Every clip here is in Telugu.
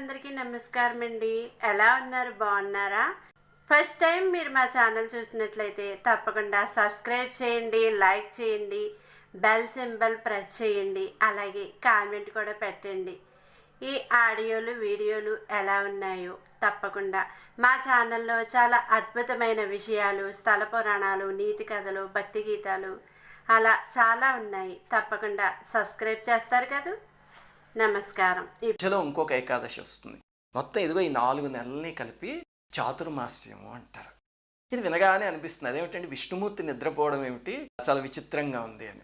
అందరికీ నమస్కారం అండి ఎలా ఉన్నారు? బాగున్నారా? ఫస్ట్ టైం మీరు మా ఛానల్ చూసినట్లయితే తప్పకుండా సబ్స్క్రైబ్ చేయండి లైక్ చేయండి బెల్ సింబల్ ప్రెస్ చేయండి అలాగే కామెంట్ కూడా పెట్టండి. ఈ ఆడియోలు వీడియోలు ఎలా ఉన్నాయో తప్పకుండా మా ఛానల్లో చాలా అద్భుతమైన విషయాలు స్థల పురాణాలు నీతి కథలు భక్తి గీతాలు అలా చాలా ఉన్నాయి. తప్పకుండా సబ్స్క్రైబ్ చేస్తారు కదా? నమస్కారం. మధ్యలో ఇంకొక ఏకాదశి వస్తుంది. మొత్తం ఇదిగో ఈ నాలుగు నెలల్ని కలిపి చాతుర్మాస్యము అంటారు. ఇది వినగానే అనిపిస్తుంది. అదేమిటంటే విష్ణుమూర్తి నిద్రపోవడం ఏమిటి? చాలా విచిత్రంగా ఉంది అని.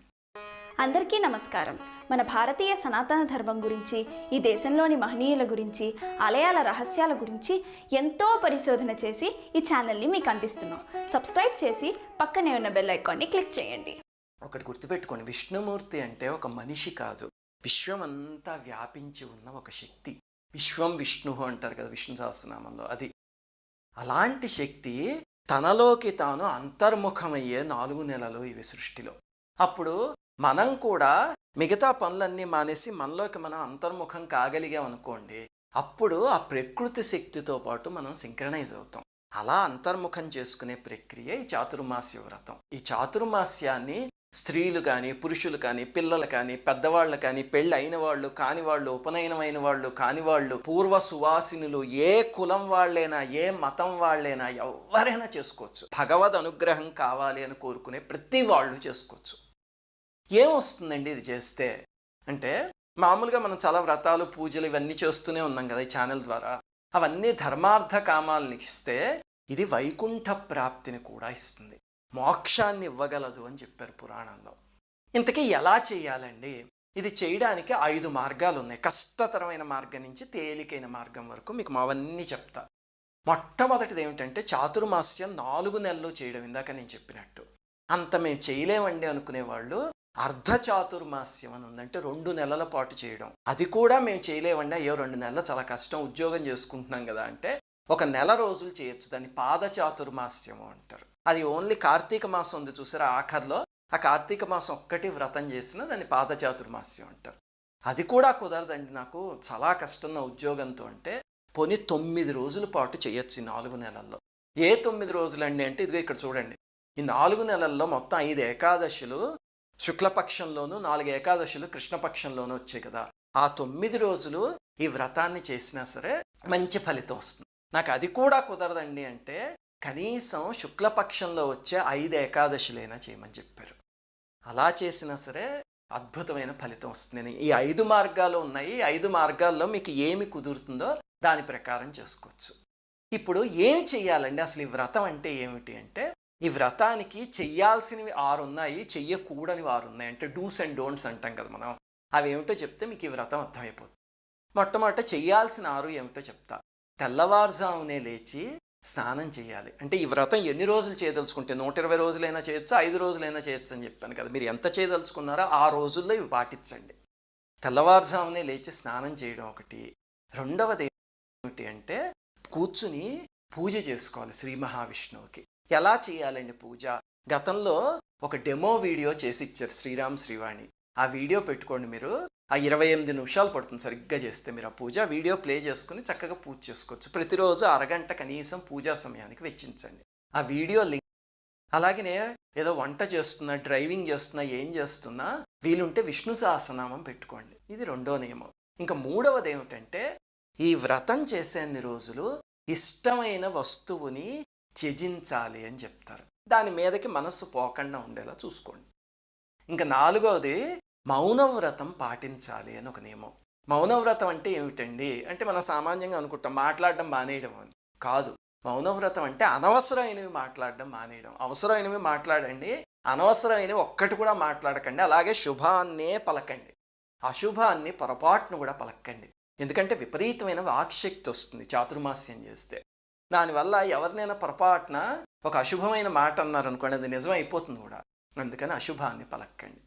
అందరికీ నమస్కారం. మన భారతీయ సనాతన ధర్మం గురించి ఈ దేశంలోని మహనీయుల గురించి ఆలయాల రహస్యాల గురించి ఎంతో పరిశోధన చేసి ఈ ఛానల్ని మీకు అందిస్తున్నాం. సబ్స్క్రైబ్ చేసి పక్కనే ఉన్న బెల్ ఐకాన్ని క్లిక్ చేయండి. ఒకటి గుర్తుపెట్టుకోండి. విష్ణుమూర్తి అంటే ఒక మనిషి కాదు. విశ్వమంతా వ్యాపించి ఉన్న ఒక శక్తి. విశ్వం విష్ణు అంటారు కదా విష్ణు సహస్రనామంలో. అది అలాంటి శక్తి తనలోకి తాను అంతర్ముఖమయ్యే నాలుగు నెలలు ఇవి సృష్టిలో. అప్పుడు మనం కూడా మిగతా పనులన్నీ మానేసి మనలోకి మనం అంతర్ముఖం కాగలిగాం అనుకోండి అప్పుడు ఆ ప్రకృతి శక్తితో పాటు మనం సింక్రనైజ్ అవుతాం. అలా అంతర్ముఖం చేసుకునే ప్రక్రియ ఈ చాతుర్మాస్య వ్రతం. ఈ చాతుర్మాస్యాన్ని స్త్రీలు కానీ పురుషులు కానీ పిల్లలు కానీ పెద్దవాళ్ళు కానీ పెళ్ళి అయిన వాళ్ళు కాని వాళ్ళు ఉపనయనమైన వాళ్ళు కాని వాళ్ళు పూర్వ సువాసినులు ఏ కులం వాళ్ళైనా ఏ మతం వాళ్ళైనా ఎవరైనా చేసుకోవచ్చు. భగవద్ అనుగ్రహం కావాలి అని కోరుకునే ప్రతి వాళ్ళు చేసుకోవచ్చు. ఏమొస్తుందండి ఇది చేస్తే? అంటే మామూలుగా మనం చాలా వ్రతాలు పూజలు ఇవన్నీ చేస్తూనే ఉన్నాం కదా ఈ ఛానల్ ద్వారా. అవన్నీ ధర్మార్థ కామాలను ఇస్తే ఇది వైకుంఠ ప్రాప్తిని కూడా ఇస్తుంది. మోక్షాన్ని ఇవ్వగలదు అని చెప్పారు పురాణంలో. ఇంతకీ ఎలా చేయాలండి? ఇది చేయడానికి ఐదు మార్గాలు ఉన్నాయి కష్టతరమైన మార్గం నుంచి తేలికైన మార్గం వరకు మీకు అవన్నీ చెప్తా. మొట్టమొదటిది ఏమిటంటే చాతుర్మాస్యం నాలుగు నెలలు చేయడం ఇందాక నేను చెప్పినట్టు. అంత మేము చేయలేమండి అనుకునే వాళ్ళు అర్ధ చాతుర్మాస్యం అని ఉందంటే రెండు నెలల పాటు చేయడం. అది కూడా మేము చేయలేమండి. అయ్యో రెండు నెలలు చాలా కష్టం. ఉద్యోగం చేసుకుంటున్నాం కదా అంటే ఒక నెల రోజులు చేయొచ్చు. దాన్ని పాదచాతుర్మాస్యము అంటారు. అది ఓన్లీ కార్తీక మాసం ఉంది చూసారా? ఆఖర్లో ఆ కార్తీక మాసం ఒక్కటి వ్రతం చేసిన దాన్ని పాద చాతుర్మాస్యం అంటారు. అది కూడా కుదరదండి నాకు. చాలా కష్టం నా ఉద్యోగంతో అంటే పోనీ తొమ్మిది రోజుల పాటు చేయొచ్చు ఈ నాలుగు నెలల్లో. ఏ తొమ్మిది రోజులండి అంటే ఇదిగో ఇక్కడ చూడండి. ఈ నాలుగు నెలల్లో మొత్తం ఐదు ఏకాదశులు శుక్లపక్షంలోను నాలుగు ఏకాదశులు కృష్ణపక్షంలోనూ వచ్చాయి కదా. ఆ తొమ్మిది రోజులు ఈ వ్రతాన్ని చేసినా సరే మంచి ఫలితం వస్తుంది. నాకు అది కూడా కుదరదండి అంటే కనీసం శుక్లపక్షంలో వచ్చే ఐదు ఏకాదశులైనా చేయమని చెప్పారు. అలా చేసినా సరే అద్భుతమైన ఫలితం వస్తుంది. ఈ ఐదు మార్గాలు ఉన్నాయి. ఈ ఐదు మార్గాల్లో మీకు ఏమి కుదురుతుందో దాని ప్రకారం చేసుకోవచ్చు. ఇప్పుడు ఏమి చెయ్యాలండి? అసలు ఈ వ్రతం అంటే ఏమిటి అంటే ఈ వ్రతానికి చెయ్యాల్సినవి ఆరు ఉన్నాయి. చెయ్యకూడనివి ఆరు ఉన్నాయి. అంటే డూస్ అండ్ డోంట్స్ అంటాం కదా మనం. అవి ఏమిటో చెప్తే మీకు ఈ వ్రతం అర్థమైపోతుంది. మొట్టమొదట చెయ్యాల్సిన ఆరు ఏమిటో చెప్తా. తెల్లవారుజామునే లేచి స్నానం చేయాలి. అంటే ఈ వ్రతం ఎన్ని రోజులు చేయదలుచుకుంటే నూట ఇరవై రోజులైనా చేయొచ్చు ఐదు రోజులైనా చేయొచ్చు అని చెప్పాను కదా. మీరు ఎంత చేయదలుచుకున్నారో ఆ రోజుల్లో ఇవి పాటించండి. తెల్లవారుజామునే లేచి స్నానం చేయడం ఒకటి. రెండవది ఏమిటి అంటే కూర్చుని పూజ చేసుకోవాలి శ్రీ మహావిష్ణువుకి. ఎలా చేయాలండి పూజ? గతంలో ఒక డెమో వీడియో చేసి ఇచ్చారు శ్రీరామ్ శ్రీవాణి. ఆ వీడియో పెట్టుకోండి మీరు. ఆ ఇరవై ఎనిమిది నిమిషాలు పడుతుంది సరిగ్గా చేస్తే మీరు ఆ పూజ. వీడియో ప్లే చేసుకుని చక్కగా పూజ చేసుకోవచ్చు. ప్రతిరోజు అరగంట కనీసం పూజా సమయానికి వెచ్చించండి. ఆ వీడియో లింక్ అలాగనే ఏదో వంట చేస్తున్నా డ్రైవింగ్ చేస్తున్నా ఏం చేస్తున్నా వీలుంటే విష్ణు సహస్రనామం పెట్టుకోండి. ఇది రెండో నియమం. ఇంకా మూడవది ఏమిటంటే ఈ వ్రతం చేసేన్ని రోజులు ఇష్టమైన వస్తువుని త్యజించాలి అని చెప్తారు. దాని మీదకి మనస్సు పోకుండా ఉండేలా చూసుకోండి. ఇంకా నాలుగవది మౌనవ్రతం పాటించాలి అని ఒక నియమం. మౌనవ్రతం అంటే ఏమిటండి? అంటే మనం సామాన్యంగా అనుకుంటాం మాట్లాడడం మానేయడం అని. కాదు. మౌనవ్రతం అంటే అనవసరమైనవి మాట్లాడడం మానేయడం. అవసరమైనవి మాట్లాడండి అనవసరమైనవి ఒక్కటి కూడా మాట్లాడకండి అలాగే శుభాన్నే పలకండి. అశుభాన్ని పొరపాటును కూడా పలకండి. ఎందుకంటే విపరీతమైన వాక్శక్తి వస్తుంది చాతుర్మాస్యం చేస్తే. దానివల్ల ఎవరినైనా పొరపాటున ఒక అశుభమైన మాట అన్నారనుకోండి అది నిజం అయిపోతుంది కూడా. అందుకని అశుభాన్ని పలక్కండి.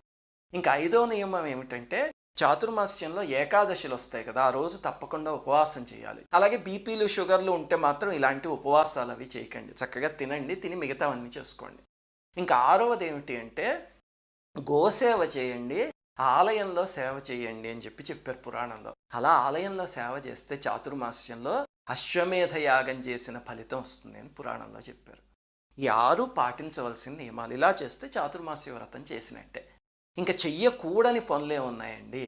ఇంకా ఐదో నియమం ఏమిటంటే చాతుర్మాస్యంలో ఏకాదశిలు వస్తాయి కదా ఆ రోజు తప్పకుండా ఉపవాసం చేయాలి. అలాగే బీపీలు షుగర్లు ఉంటే మాత్రం ఇలాంటి ఉపవాసాలు అవి చేయకండి. చక్కగా తినండి తిని మిగతావన్నీ చేసుకోండి. ఇంకా ఆరవది ఏమిటి అంటే గోసేవ చేయండి ఆలయంలో సేవ చేయండి అని చెప్పి చెప్పారు పురాణంలో. అలా ఆలయంలో సేవ చేస్తే చాతుర్మాస్యంలో అశ్వమేధ యాగం చేసిన ఫలితం వస్తుంది అని పురాణంలో చెప్పారు. ఈ ఆరు పాటించవలసిన నియమాలు ఇలా చేస్తే చాతుర్మాస్య వ్రతం చేసినట్టే. ఇంకా చెయ్యకూడని పనులే ఉన్నాయండి.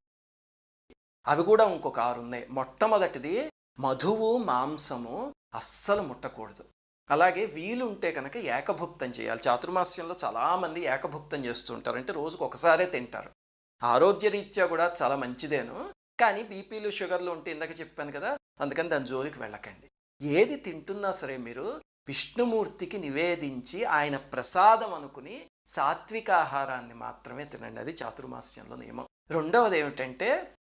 అవి కూడా ఇంకొక ఆరు ఉన్నాయి. మొట్టమొదటిది మధువు మాంసము అస్సలు ముట్టకూడదు. అలాగే వీలుంటే కనుక ఏకభుక్తం చేయాలి. చాతుర్మాస్యంలో చాలామంది ఏకభుక్తం చేస్తుంటారు. అంటే రోజుకు ఒకసారే తింటారు. ఆరోగ్యరీత్యా కూడా చాలా మంచిదేను. కానీ బీపీలు షుగర్లు ఉంటే ఇందాక చెప్పాను కదా అందుకని దాని జోలికి వెళ్ళకండి. ఏది తింటున్నా సరే మీరు విష్ణుమూర్తికి నివేదించి ఆయన ప్రసాదం అనుకుని సాత్విక ఆహారాన్ని మాత్రమే తినండి. అది చాతుర్మాస్యంలో నియమం. రెండవది ఏమిటంటే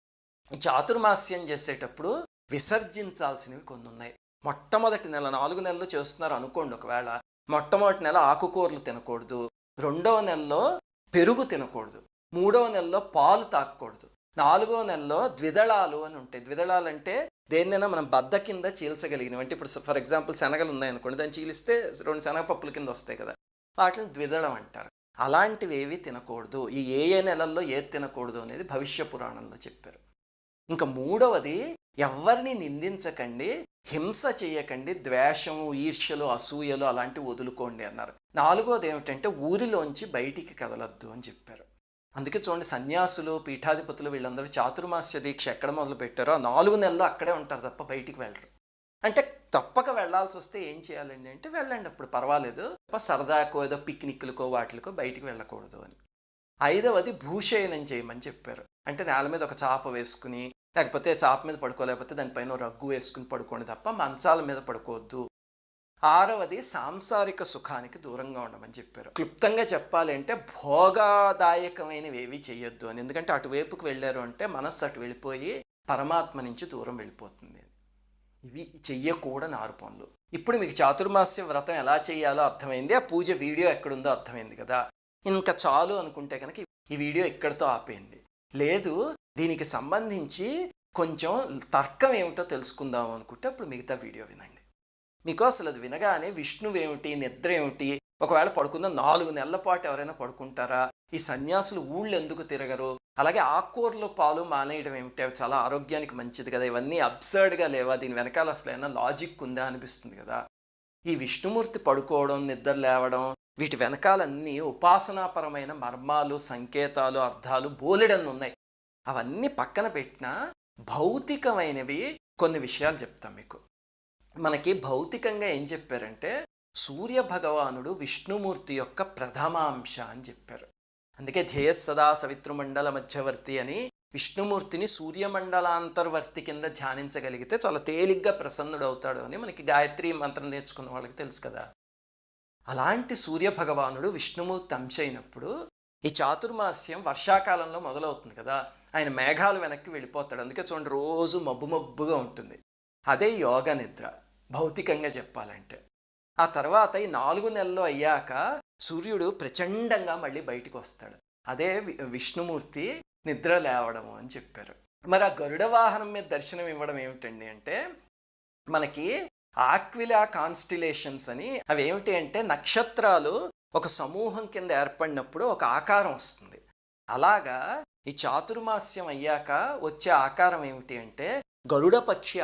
చాతుర్మాస్యం చేసేటప్పుడు విసర్జించాల్సినవి కొన్ని ఉన్నాయి మొట్టమొదటి నెల నాలుగు నెలలు చేస్తున్నారు అనుకోండి ఒకవేళ. మొట్టమొదటి నెల ఆకుకూరలు తినకూడదు. రెండవ నెలలో పెరుగు తినకూడదు. మూడవ నెలలో పాలు తాకూడదు నాలుగవ నెలలో ద్విదళాలు అని ఉంటాయి. ద్విదళాలు అంటే దేన్నైనా మనం బద్ద కింద చీల్చగలిగినవి. అంటే ఇప్పుడు ఫర్ ఎగ్జాంపుల్ శనగలు ఉన్నాయనుకోండి దాన్ని చీలిస్తే రెండు శనగపప్పుల కింద వస్తాయి కదా. వాటిని ద్విదళం అంటారు. అలాంటివి ఏవి తినకూడదు. ఈ ఏ ఏ నెలల్లో ఏది తినకూడదు అనేది భవిష్య పురాణంలో చెప్పారు. ఇంకా మూడవది ఎవరిని నిందించకండి హింస చేయకండి ద్వేషము ఈర్ష్యలు అసూయలు అలాంటివి వదులుకోండి అన్నారు. నాలుగోది ఏమిటంటే ఊరిలోంచి బయటికి కదలద్దు అని చెప్పారు. అందుకే చూడండి సన్యాసులు పీఠాధిపతులు వీళ్ళందరూ చాతుర్మాస్య దీక్ష ఎక్కడ మొదలు పెట్టారో ఆ నాలుగు నెలలు అక్కడే ఉంటారు తప్ప బయటికి వెళ్ళరు. అంటే తప్పక వెళ్ళాల్సి వస్తే ఏం చేయాలండి అంటే వెళ్ళండి. అప్పుడు పర్వాలేదు. సరదాకో ఏదో పిక్నిక్లకో వాటికో బయటికి వెళ్ళకూడదు అని. ఐదవది భూషయనం చేయమని చెప్పారు. అంటే నేల మీద ఒక చాప వేసుకుని లేకపోతే చాప మీద పడుకోలేకపోతే దానిపైన రగ్గు వేసుకుని పడుకోండి తప్ప మంచాల మీద పడుకోవద్దు. ఆరవది సాంసారిక సుఖానికి దూరంగా ఉండమని చెప్పారు. క్లుప్తంగా చెప్పాలంటే భోగదాయకమైనవి ఏవి చేయొద్దు అని. ఎందుకంటే అటువైపుకి వెళ్ళారు అంటే మనస్సు అటు వెళ్ళిపోయి పరమాత్మ నుంచి దూరం వెళ్ళిపోతుంది. ఇవి చెయ్యకూడని ఆరు పనులు. ఇప్పుడు మీకు చాతుర్మాస్య వ్రతం ఎలా చేయాలో అర్థమైంది ఆ పూజ వీడియో ఎక్కడుందో అర్థమైంది కదా. ఇంకా చాలు అనుకుంటే కనుక ఈ వీడియో ఇక్కడితో ఆపేయండి లేదు దీనికి సంబంధించి కొంచెం తర్కం ఏమిటో తెలుసుకుందాం అనుకుంటే అప్పుడు మిగతా వీడియో వినండి. మీకు అసలు అది వినగానే విష్ణువు ఏమిటి నిద్ర ఏమిటి ఒకవేళ పడుకుందాం నాలుగు నెలల పాటు ఎవరైనా పడుకుంటారా? ఈ సన్యాసులు ఊళ్ళు ఎందుకు తిరగరు? అలాగే ఆకుకూరలు పాలు మానేయడం ఏమిటి? అవి చాలా ఆరోగ్యానికి మంచిది కదా. ఇవన్నీ అబ్సర్డ్గా లేవా? దీని వెనకాల అసలు ఏమైనా లాజిక్ ఉందా అనిపిస్తుంది కదా. ఈ విష్ణుమూర్తి పడుకోవడం నిద్ర లేవడం వీటి వెనకాలన్నీ ఉపాసనాపరమైన మర్మాలు సంకేతాలు అర్థాలు బోలెడన్ని ఉన్నాయి. అవన్నీ పక్కన పెట్టినా భౌతికమైనవి కొన్ని విషయాలు చెప్తాం మీకు. మనకి భౌతికంగా ఏం చెప్పారంటే సూర్య భగవానుడు విష్ణుమూర్తి యొక్క ప్రథమాంశ అని చెప్పారు. అందుకే ధ్యేయ సదా సవితృమండల మధ్యవర్తి అని విష్ణుమూర్తిని సూర్యమండలాంతర్వర్తి కింద ధ్యానించగలిగితే చాలా తేలిగ్గా ప్రసన్నుడవుతాడు అని మనకి గాయత్రి మంత్రం నేర్చుకున్న వాళ్ళకి తెలుసు కదా. అలాంటి సూర్య భగవానుడు విష్ణుమూర్తి అంశ అయినప్పుడు ఈ చాతుర్మాస్యం వర్షాకాలంలో మొదలవుతుంది కదా. ఆయన మేఘాలు వెనక్కి వెళ్ళిపోతాడు. అందుకే చూడండి రోజు మబ్బు మబ్బుగా ఉంటుంది. అదే యోగ నిద్ర భౌతికంగా చెప్పాలంటే. ఆ తర్వాత ఈ నాలుగు నెలలు అయ్యాక సూర్యుడు ప్రచండంగా మళ్ళీ బయటికి వస్తాడు. అదే విష్ణుమూర్తి నిద్ర లేవడము అని చెప్పారు. మరి ఆ గరుడ వాహనం మీద దర్శనం ఇవ్వడం ఏమిటండి అంటే మనకి ఆక్విలా కాన్స్టిలేషన్స్ అని అవి ఏమిటి అంటే నక్షత్రాలు ఒక సమూహం కింద ఏర్పడినప్పుడు ఒక ఆకారం వస్తుంది. అలాగా ఈ చాతుర్మాస్యం అయ్యాక వచ్చే ఆకారం ఏమిటి అంటే గరుడ పక్షి